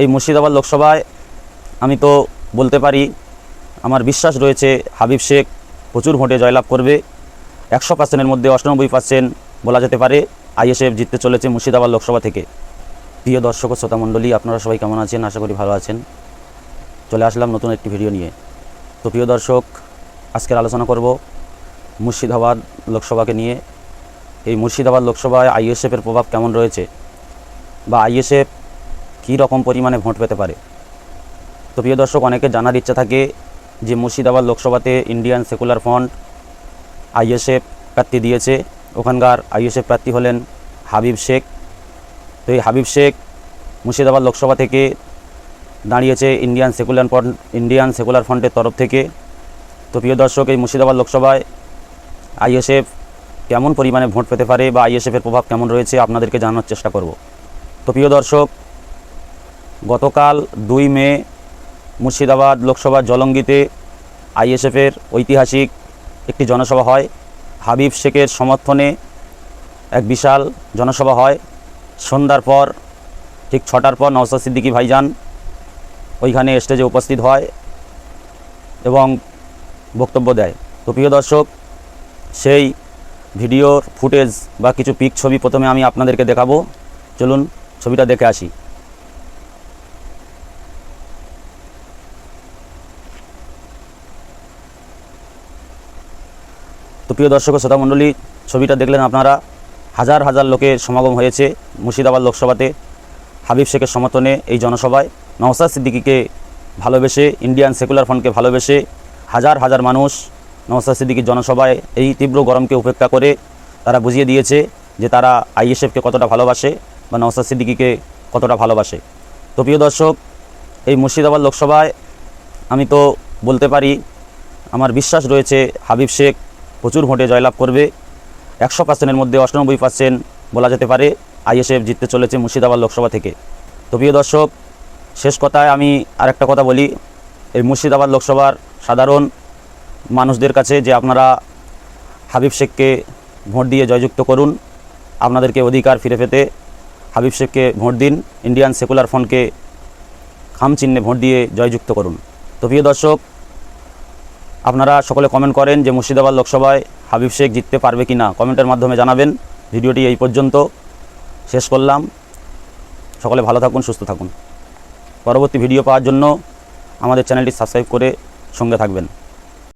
এই মুর্শিদাবাদ লোকসভায় আমি তো বলতে পারি, আমার বিশ্বাস রয়েছে হাবিব শেখ প্রচুর ভোটে জয়লাভ করবে। একশো পার্সেন্টের মধ্যে অষ্টানব্বই পার্সেন্ট বলা যেতে পারে আইএসএফ জিততে চলেছে মুর্শিদাবাদ লোকসভা থেকে। প্রিয় দর্শক ও শ্রোতা মণ্ডলী, আপনারা সবাই কেমন আছেন? আশা করি ভালো আছেন। চলে আসলাম নতুন একটি ভিডিও নিয়ে। তো প্রিয় দর্শক, আজকের আলোচনা করব মুর্শিদাবাদ লোকসভাকে নিয়ে। এই মুর্শিদাবাদ লোকসভায় আইএসএফের প্রভাব কেমন রয়েছে? বা আইএসএফ কী রকম পরিমাণে ভোট পেতে পারে? তো প্রিয় দর্শক, অনেকে জানার ইচ্ছা থাকে যে মুর্শিদাবাদ লোকসভাতে ইন্ডিয়ান সেকুলার ফ্রন্ট আইএসএফ প্রার্থী দিয়েছে। ওখানকার আইএসএফ প্রার্থী হলেন হাবিব শেখ। তো এই হাবিব শেখ মুর্শিদাবাদ লোকসভা থেকে দাঁড়িয়েছে Indian secular front Indian secular ফ্রন্টের তরফ থেকে। তো প্রিয় দর্শক, এই মুর্শিদাবাদ লোকসভায় আইএসএফ কেমন পরিমাণে ভোট পেতে পারে বা আইএসএফের প্রভাব কেমন রয়েছে, আপনাদেরকে জানানোর চেষ্টা করব। তো প্রিয় দর্শক গতকাল দুই মে মুর্শিদাবাদ লোকসভার জলঙ্গিতে আইএসএফের ঐতিহাসিক একটি জনসভা হয়। হাবিব শেখের সমর্থনে এক বিশাল জনসভা হয়। সন্ধ্যার পর, ঠিক ছটার পর নওসাদ সিদ্দিকী ভাইজান ওইখানে স্টেজে উপস্থিত হয় এবং বক্তব্য দেয়। তো প্রিয় দর্শক, সেই ভিডিওর ফুটেজ বা কিছু পিক ছবি প্রথমে আমি আপনাদেরকে দেখাবো। চলুন ছবিটা দেখে আসি। তো প্রিয় দর্শক ও শ্রোতা মণ্ডলী, ছবিটা দেখলেন আপনারা। হাজার হাজার লোকের সমাগম হয়েছে মুর্শিদাবাদ লোকসভাতে। হাবিব শেখের সমর্থনে এই জনসভায়। নওসাদ সিদ্দিকিকে ভালোবেসে, ইন্ডিয়ান সেকুলার ফ্রন্টকে ভালোবেসে হাজার হাজার মানুষ নওসাদ সিদ্দিকির জনসভায় এই তীব্র গরমকে উপেক্ষা করে তারা বুঝিয়ে দিয়েছে যে তারা আইএসএফকে কতটা ভালোবাসে বা নওসাদ সিদ্দিকিকে কতটা ভালোবাসে। তো প্রিয় দর্শক, এই মুর্শিদাবাদ লোকসভায় আমি তো বলতে পারি, আমার বিশ্বাস রয়েছে হাবিব শেখ প্রচুর ভোটে জয়লাভ করবে। একশো পার্সেন্টের মধ্যে অষ্টানব্বই পার্সেন্ট বলা যেতে পারে আইএসএফ জিততে চলেছে মুর্শিদাবাদ লোকসভা থেকে। তো প্রিয় দর্শক, শেষ কথায় আমি আরেকটা কথা বলি। এই মুর্শিদাবাদ লোকসভার সাধারণ মানুষদের কাছে যে আপনারা হাবিব শেখকে ভোট দিয়ে জয়যুক্ত করুন, আপনাদেরকে অধিকার ফিরে পেতে হাবিব শেখকে ভোট দিন, ইন্ডিয়ান সেকুলার ফ্রন্টকে খাম চিহ্নে ভোট দিয়ে জয়যুক্ত করুন। তো প্রিয় দর্শক আপনারা সকলে কমেন্ট করেন যে মুর্শিদাবাদ লোকসভায় হাবিব শেখ জিততে পারবে কি না কমেন্টের মাধ্যমে জানাবেন। ভিডিওটি এই পর্যন্ত। শেষ করলাম। সকলে ভালো থাকুন, সুস্থ থাকুন। পরবর্তী ভিডিও পাওয়ার জন্য আমাদের চ্যানেলটি সাবস্ক্রাইব করে সঙ্গে থাকবেন।